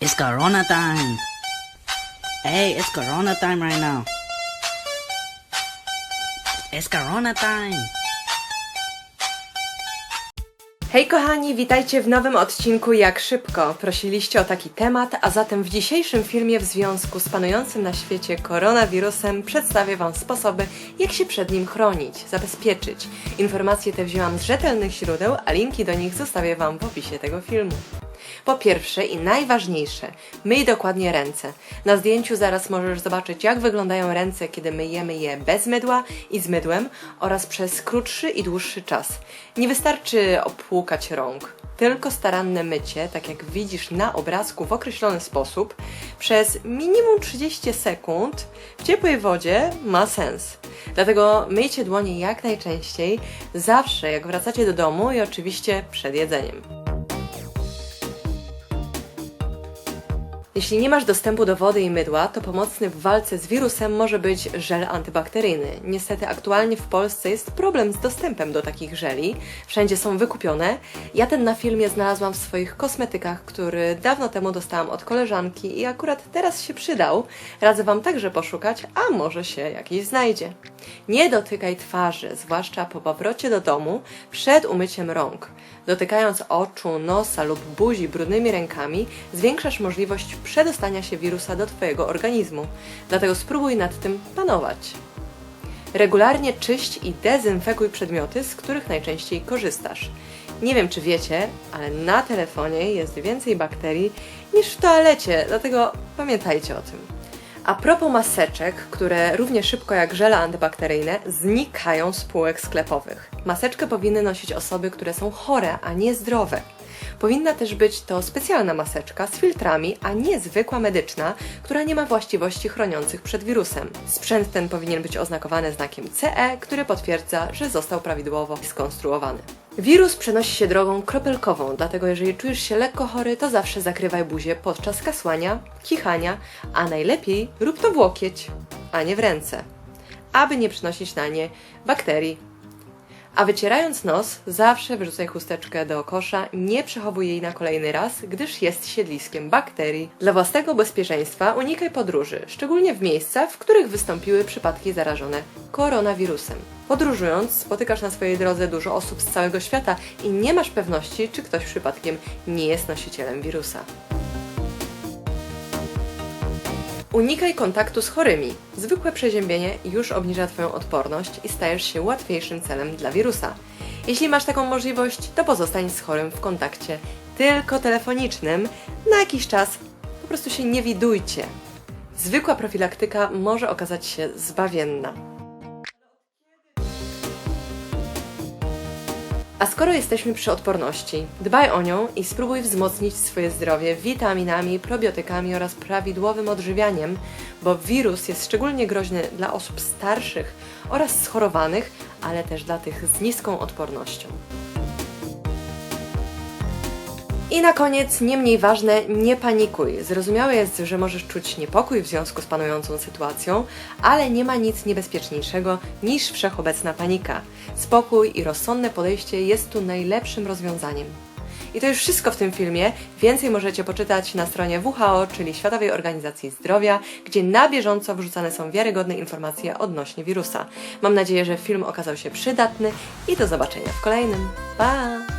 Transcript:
It's Corona time. Hey, it's Corona time right now. It's Corona time. Hej kochani, witajcie w nowym odcinku Jak Szybko. Prosiliście o taki temat, a zatem w dzisiejszym filmie w związku z panującym na świecie koronawirusem przedstawię Wam sposoby, jak się przed nim chronić, zabezpieczyć. Informacje te wzięłam z rzetelnych źródeł, a linki do nich zostawię Wam w opisie tego filmu. Po pierwsze i najważniejsze, myj dokładnie ręce. Na zdjęciu zaraz możesz zobaczyć, jak wyglądają ręce, kiedy myjemy je bez mydła i z mydłem oraz przez krótszy i dłuższy czas. Nie wystarczy opłukać rąk. Tylko staranne mycie, tak jak widzisz na obrazku w określony sposób, przez minimum 30 sekund w ciepłej wodzie ma sens. Dlatego myjcie dłonie jak najczęściej, zawsze jak wracacie do domu i oczywiście przed jedzeniem. Jeśli nie masz dostępu do wody i mydła, to pomocny w walce z wirusem może być żel antybakteryjny. Niestety aktualnie w Polsce jest problem z dostępem do takich żeli. Wszędzie są wykupione. Ja ten na filmie znalazłam w swoich kosmetykach, który dawno temu dostałam od koleżanki i akurat teraz się przydał. Radzę Wam także poszukać, a może się jakiś znajdzie. Nie dotykaj twarzy, zwłaszcza po powrocie do domu, przed umyciem rąk. Dotykając oczu, nosa lub buzi brudnymi rękami, zwiększasz możliwość przedostania się wirusa do Twojego organizmu. Dlatego spróbuj nad tym panować. Regularnie czyść i dezynfekuj przedmioty, z których najczęściej korzystasz. Nie wiem, czy wiecie, ale na telefonie jest więcej bakterii niż w toalecie, dlatego pamiętajcie o tym. A propos maseczek, które równie szybko jak żele antybakteryjne znikają z półek sklepowych. Maseczkę powinny nosić osoby, które są chore, a nie zdrowe. Powinna też być to specjalna maseczka z filtrami, a nie zwykła medyczna, która nie ma właściwości chroniących przed wirusem. Sprzęt ten powinien być oznakowany znakiem CE, który potwierdza, że został prawidłowo skonstruowany. Wirus przenosi się drogą kropelkową, dlatego jeżeli czujesz się lekko chory, to zawsze zakrywaj buzię podczas kasłania, kichania, a najlepiej rób to w łokieć, a nie w ręce, aby nie przynosić na nie bakterii a wycierając nos, zawsze wyrzucaj chusteczkę do kosza, nie przechowuj jej na kolejny raz, gdyż jest siedliskiem bakterii. Dla własnego bezpieczeństwa unikaj podróży, szczególnie w miejsca, w których wystąpiły przypadki zarażone koronawirusem. Podróżując, spotykasz na swojej drodze dużo osób z całego świata i nie masz pewności, czy ktoś przypadkiem nie jest nosicielem wirusa. Unikaj kontaktu z chorymi. Zwykłe przeziębienie już obniża Twoją odporność i stajesz się łatwiejszym celem dla wirusa. Jeśli masz taką możliwość, to pozostań z chorym w kontakcie tylko telefonicznym. Na jakiś czas po prostu się nie widujcie. Zwykła profilaktyka może okazać się zbawienna. A skoro jesteśmy przy odporności, dbaj o nią i spróbuj wzmocnić swoje zdrowie witaminami, probiotykami oraz prawidłowym odżywianiem, bo wirus jest szczególnie groźny dla osób starszych oraz schorowanych, ale też dla tych z niską odpornością. I na koniec, nie mniej ważne, nie panikuj. Zrozumiałe jest, że możesz czuć niepokój w związku z panującą sytuacją, ale nie ma nic niebezpieczniejszego niż wszechobecna panika. Spokój i rozsądne podejście jest tu najlepszym rozwiązaniem. I to już wszystko w tym filmie. Więcej możecie poczytać na stronie WHO, czyli Światowej Organizacji Zdrowia, gdzie na bieżąco wrzucane są wiarygodne informacje odnośnie wirusa. Mam nadzieję, że film okazał się przydatny i do zobaczenia w kolejnym. Pa!